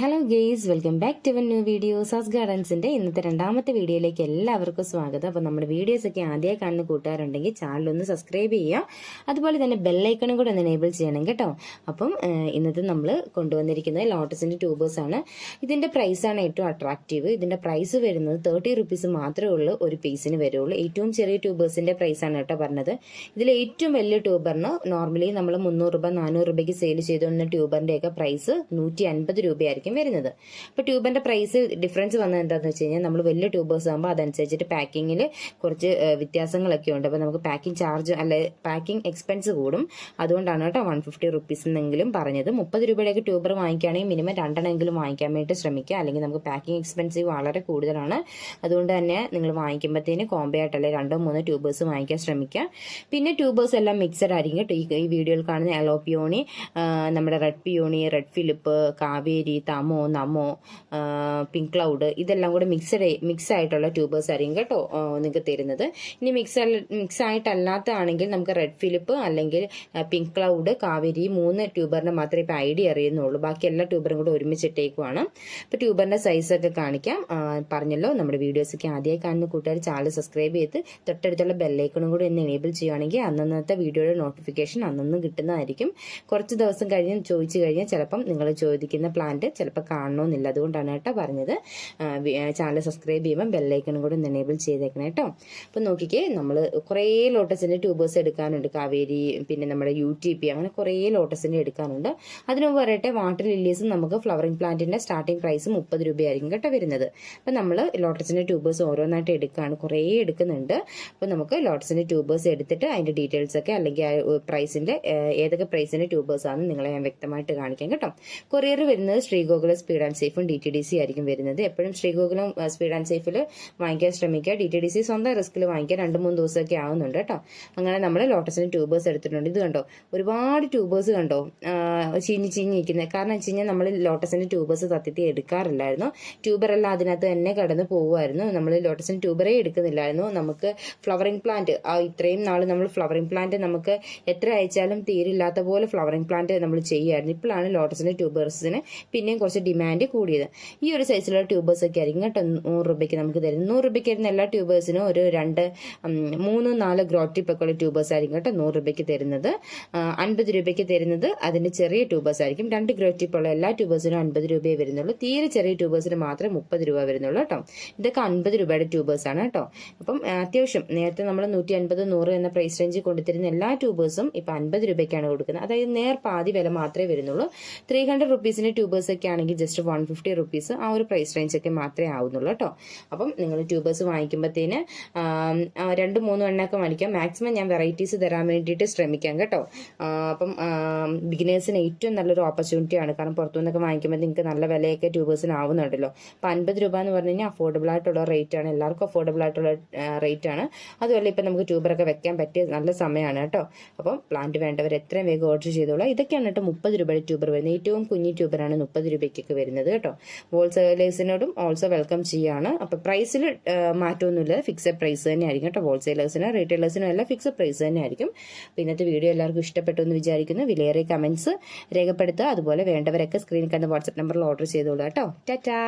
Hello guys welcome back to one new video സാസ് ഗാർഡൻസിന്റെ ഇന്നത്തെ രണ്ടാമത്തെ വീഡിയോയിലേക്ക് എല്ലാവർക്കും സ്വാഗതം. അപ്പോൾ നമ്മുടെ വീഡിയോസൊക്കെ ആദ്യമായി കാണുന്ന കൂട്ടുകാരുണ്ടെങ്കിൽ ചാനലൊന്ന് സബ്സ്ക്രൈബ് ചെയ്യുക. അതുപോലെ തന്നെ ബെല്ലൈക്കണും കൂടെ ഒന്ന് എനേബിൾ ചെയ്യണം കേട്ടോ. അപ്പം ഇന്നത്തെ നമ്മൾ കൊണ്ടുവന്നിരിക്കുന്നത് ലോട്ടസിന്റെ ട്യൂബേഴ്സാണ് ഇതിന്റെ പ്രൈസാണ് ഏറ്റവും അട്രാക്റ്റീവ് ഇതിന്റെ പ്രൈസ് വരുന്നത് തേർട്ടി റുപ്പീസ് മാത്രമേ ഉള്ളൂ ഒരു പീസിന് വരുള്ളൂ. ഏറ്റവും ചെറിയ ട്യൂബേഴ്സിന്റെ പ്രൈസാണ് കേട്ടോ പറഞ്ഞത്. ഇതിൽ ഏറ്റവും വലിയ ട്യൂബറിന് നോർമലി നമ്മൾ മുന്നൂറ് രൂപ നാനൂറ് രൂപയ്ക്ക് സെയിൽ ചെയ്തുകൊണ്ടിരുന്ന ട്യൂബറിന്റെയൊക്കെ പ്രൈസ് നൂറ്റി അൻപത് രൂപയായിരിക്കും. വരുന്നത്. അപ്പോൾ ട്യൂബിന്റെ പ്രൈസ് ഡിഫറൻസ് വന്നത് എന്താണെന്ന് വെച്ച് കഴിഞ്ഞാൽ നമ്മൾ വലിയ ട്യൂബേഴ്സ് ആകുമ്പോൾ അതനുസരിച്ചിട്ട് പാക്കിങ്ങിൽ കുറച്ച് വ്യത്യാസങ്ങളൊക്കെ ഉണ്ട്. അപ്പോൾ നമുക്ക് പാക്കിംഗ് ചാർജ് അല്ലെ പാക്കിംഗ് എക്സ്പെൻസ് കൂടും. അതുകൊണ്ടാണ് കേട്ടോ വൺ ഫിഫ്റ്റി റുപ്പീസ് എന്നെങ്കിലും പറഞ്ഞത്. മുപ്പത് രൂപയുടെയൊക്കെ ട്യൂബർ വാങ്ങിക്കുകയാണെങ്കിൽ മിനിമം രണ്ടെണ്ണമെങ്കിലും വാങ്ങിക്കാൻ വേണ്ടി ശ്രമിക്കുക. അല്ലെങ്കിൽ നമുക്ക് പാക്കിംഗ് എക്സ്പെൻസ് വളരെ കൂടുതലാണ്. അതുകൊണ്ട് തന്നെ നിങ്ങൾ വാങ്ങിക്കുമ്പോഴത്തേന് കോംബോ ആയിട്ടല്ലേ രണ്ടോ മൂന്നോ ട്യൂബേഴ്സ് വാങ്ങിക്കാൻ ശ്രമിക്കുക. പിന്നെ ട്യൂബേഴ്സ് എല്ലാം മിക്സഡ് ആയിരിക്കും കേട്ടോ. ഈ- വീഡിയോയിൽ കാണുന്ന എലോ പിയോണി നമ്മുടെ red peony red Philip Kaveri തമോ നമോ പിങ്ക് ക്ലൗഡ് ഇതെല്ലാം കൂടെ മിക്സഡ് മിക്സ് ആയിട്ടുള്ള ട്യൂബേഴ്സ് ആയിരിക്കും കേട്ടോ നിങ്ങൾക്ക് തരുന്നത്. ഇനി മിക്സ് മിക്സ് ആയിട്ടല്ലാത്തതാണെങ്കിൽ നമുക്ക് റെഡ് ഫിലിപ്പ് അല്ലെങ്കിൽ പിങ്ക് ക്ലൗഡ് കാവേരി മൂന്ന് ട്യൂബറിന് മാത്രമേ ഇപ്പോൾ ഐഡിയ അറിയുന്നുള്ളൂ. ബാക്കി എല്ലാ ട്യൂബറും കൂടെ ഒരുമിച്ചിട്ടേക്കുവാണ്. ഇപ്പോൾ ട്യൂബറിന്റെ സൈസ് ഒക്കെ കാണിക്കാം. പറഞ്ഞല്ലോ നമ്മുടെ വീഡിയോസൊക്കെ ആദ്യമായി കാണുന്ന കൂട്ടുകാർ ചാനൽ സബ്സ്ക്രൈബ് ചെയ്ത് തൊട്ടടുത്തുള്ള ബെല്ലൈക്കണും കൂടി ഒന്ന് എനേബിൾ ചെയ്യുകയാണെങ്കിൽ അന്നന്നത്തെ വീഡിയോയുടെ നോട്ടിഫിക്കേഷൻ അന്നന്ന് കിട്ടുന്നതായിരിക്കും. കുറച്ച് ദിവസം കഴിഞ്ഞ് ചോദിച്ചു കഴിഞ്ഞാൽ ചിലപ്പം നിങ്ങൾ ചോദിക്കുന്ന പ്ലാന്റ് ചിലപ്പോൾ കാണണമെന്നില്ല അതുകൊണ്ടാണ് കേട്ടോ പറഞ്ഞത്. ചാനൽ സബ്സ്ക്രൈബ് ചെയ്യുമ്പോൾ ബെല്ലൈക്കണും കൂടെ ഒന്ന് എനേബിൾ ചെയ്തേക്കണം കേട്ടോ. അപ്പം നോക്കിക്കേ നമ്മൾ കുറേ ലോട്ടസിന്റെ ട്യൂബേഴ്സ് എടുക്കാനുണ്ട്. കാവേരി പിന്നെ നമ്മുടെ യു ടി പി അങ്ങനെ കുറേ ലോട്ടസിന്റെ എടുക്കാനുണ്ട്. അതിന് മുമ്പ് പറയട്ടെ വാട്ടർ ലില്ലീസും നമുക്ക് ഫ്ലവറിംഗ് പ്ലാന്റിന്റെ സ്റ്റാർട്ടിംഗ് പ്രൈസ് മുപ്പത് രൂപയായിരിക്കും കേട്ടോ വരുന്നത്. അപ്പം നമ്മൾ ലോട്ടസിന്റെ ട്യൂബേഴ്സ് ഓരോന്നായിട്ട് എടുക്കുകയാണ് കുറേ എടുക്കുന്നുണ്ട്. അപ്പോൾ നമുക്ക് ലോട്ടസിന്റെ ട്യൂബേഴ്സ് എടുത്തിട്ട് അതിന്റെ ഡീറ്റെയിൽസ് ഒക്കെ അല്ലെങ്കിൽ പ്രൈസിന്റെ ഏതൊക്കെ പ്രൈസിന്റെ ട്യൂബേഴ്സ് ആണെന്ന് നിങ്ങളെ ഞാൻ വ്യക്തമായിട്ട് കാണിക്കാം കേട്ടോ. കൊറിയർ വരുന്നത് ശ്രീഗോകുലം സ്പീഡ് ആൻഡ് സേഫും ഡി ടി ഡി സി ആയിരിക്കും വരുന്നത്. എപ്പോഴും ശ്രീഗോകുലം സ്പീഡ് ആൻഡ് സേഫിൽ വാങ്ങിക്കാൻ ശ്രമിക്കുക. ഡി ടി ഡി സി സ്വന്തം റിസ്കിൽ വാങ്ങിക്കാൻ രണ്ട് മൂന്ന് ദിവസമൊക്കെ ആവുന്നുണ്ട് കേട്ടോ. അങ്ങനെ നമ്മൾ ലോട്ടസിന് ട്യൂബേഴ്സ് എടുത്തിട്ടുണ്ട്. ഇത് കണ്ടോ? ഒരുപാട് ട്യൂബേഴ്സ് കണ്ടോ? ചിഞ്ഞി ചീഞ്ഞ് നിൽക്കുന്നത് കാരണം വെച്ച് കഴിഞ്ഞാൽ നമ്മൾ ലോട്ടസിന്റെ ട്യൂബേഴ്സ് തത്തിത്തി എടുക്കാറില്ലായിരുന്നു. ട്യൂബറെല്ലാം അതിനകത്ത് തന്നെ കടന്നു പോകുമായിരുന്നു നമ്മൾ ലോട്ടസിന് ട്യൂബറേ എടുക്കുന്നില്ലായിരുന്നു. നമുക്ക് ഫ്ലവറിംഗ് പ്ലാന്റ് ആ ഇത്രയും നാൾ നമ്മൾ ഫ്ലവറിംഗ് പ്ലാന്റ് നമുക്ക് എത്ര അയച്ചാലും തീരില്ലാത്ത പോലെ ഫ്ലവറിംഗ് പ്ലാന്റ് നമ്മൾ ചെയ്യുമായിരുന്നു. ഇപ്പോഴാണ് ലോട്ടസിന്റെ ട്യൂബേഴ്സിന് പിന്നെയും കുറച്ച് ഡിമാൻഡ് കൂടിയത്. ഈ ഒരു സൈസിലുള്ള ട്യൂബേഴ്സ് ഒക്കെ ആയിരിക്കും കേട്ടോ. നൂറ് രൂപയ്ക്ക് നമുക്ക് തരുന്നത്. നൂറ് രൂപയ്ക്ക് തരുന്ന എല്ലാ ട്യൂബേഴ്സിനും ഒരു രണ്ട് മൂന്ന് നാല് ഉള്ള ട്യൂബേഴ്സ് ആയിരിക്കും കേട്ടോ നൂറ് രൂപയ്ക്ക് തരുന്നത്. അൻപത് രൂപയ്ക്ക് തരുന്നത്. അതിന്റെ ചെറിയ ട്യൂബേഴ്സ് ആയിരിക്കും. രണ്ട് ഗ്രോട്ടിപ്പ് ഉള്ള എല്ലാ ട്യൂബേഴ്സിനും അൻപത് രൂപയെ വരുന്നുള്ളൂ. തീരെ ചെറിയ ട്യൂബേഴ്സിന് മാത്രമേ മുപ്പത് രൂപ വരുന്നുള്ളൂ കേട്ടോ. ഇതൊക്കെ അൻപത് രൂപയുടെ ട്യൂബേഴ്സ് ആണ് കേട്ടോ. അപ്പം അത്യാവശ്യം നേരത്തെ നമ്മൾ നൂറ്റി അൻപത് നൂറ് എന്ന പ്രൈസ് റേഞ്ച് കൊണ്ടുതരുന്ന എല്ലാ ട്യൂബേഴ്സും ഇപ്പം അൻപത് രൂപയ്ക്കാണ് കൊടുക്കുന്നത്. അതായത് നേർ പാതി വില മാത്രമേ വരുന്നുള്ളൂ. ത്രീ ഹൺഡ്രഡ് ട്യൂബേഴ്സ് ഒക്കെ ആണെങ്കിൽ ജസ്റ്റ് വൺ ഫിഫ്റ്റി റുപ്പീസ് ആ ഒരു പ്രൈസ് റേഞ്ച് ഒക്കെ മാത്രമേ ആവുന്നുള്ളൂ കേട്ടോ. അപ്പം നിങ്ങൾ ട്യൂബേഴ്സ് വാങ്ങിക്കുമ്പോഴത്തേന് രണ്ട് മൂന്ന് എണ്ണമൊക്കെ വാങ്ങിക്കാം മാക്സിമം ഞാൻ വെറൈറ്റീസ് തരാൻ വേണ്ടിയിട്ട് ശ്രമിക്കാം കേട്ടോ. അപ്പം ബിഗിനേഴ്സിന് ഏറ്റവും നല്ലൊരു ഓപ്പർച്യൂണിറ്റിയാണ് കാരണം പുറത്തുനിന്നൊക്കെ വാങ്ങിക്കുമ്പോൾ നിങ്ങൾക്ക് നല്ല വിലയൊക്കെ ട്യൂബേഴ്സിന് ആവുന്നുണ്ടല്ലോ. അപ്പം അൻപത് രൂപ എന്ന് പറഞ്ഞു കഴിഞ്ഞാൽ അഫോർഡബിൾ ആയിട്ടുള്ള റേറ്റ് ആണ്. എല്ലാവർക്കും അഫോർഡബിൾ ആയിട്ടുള്ള റേറ്റ് ആണ്. അതുപോലെ ഇപ്പം നമുക്ക് ട്യൂബറൊക്കെ വെക്കാൻ പറ്റിയ നല്ല സമയമാണ് കേട്ടോ. അപ്പം പ്ലാന്റ് വേണ്ടവർ എത്രയും വേഗം ഓർഡർ ചെയ്തോളാം. ഇതൊക്കെയാണ് കേട്ടോ മുപ്പത് രൂപയുടെ ട്യൂബർ വരുന്നത്. ഏറ്റവും കുഞ്ഞി ട്യൂബറാണ് മുപ്പത് രൂപയ്ക്കൊക്കെ വരുന്നത് കേട്ടോ. ഹോൾസെയിലേഴ്സിനോടും ഓൾസോ വെൽക്കം ചെയ്യാണ്. അപ്പൊ പ്രൈസിൽ മാറ്റമൊന്നുമില്ല. ഫിക്സഡ് പ്രൈസ് തന്നെയായിരിക്കും കേട്ടോ. ഹോൾസെയിലേഴ്സിനും റീറ്റെയിലേഴ്സിനും എല്ലാം ഫിക്സഡ് പ്രൈസ് തന്നെയായിരിക്കും. അപ്പോൾ ഇന്നത്തെ വീഡിയോ എല്ലാവർക്കും ഇഷ്ടപ്പെട്ടു എന്ന് വിചാരിക്കുന്നു. വിലയേറിയ കമന്റ്സ് രേഖപ്പെടുത്തുക. അതുപോലെ വേണ്ടവരൊക്കെ സ്ക്രീനിൽ കണ്ട വാട്സപ്പ് നമ്പറിൽ ഓർഡർ ചെയ്തോളൂ കേട്ടോ. ടാറ്റാ!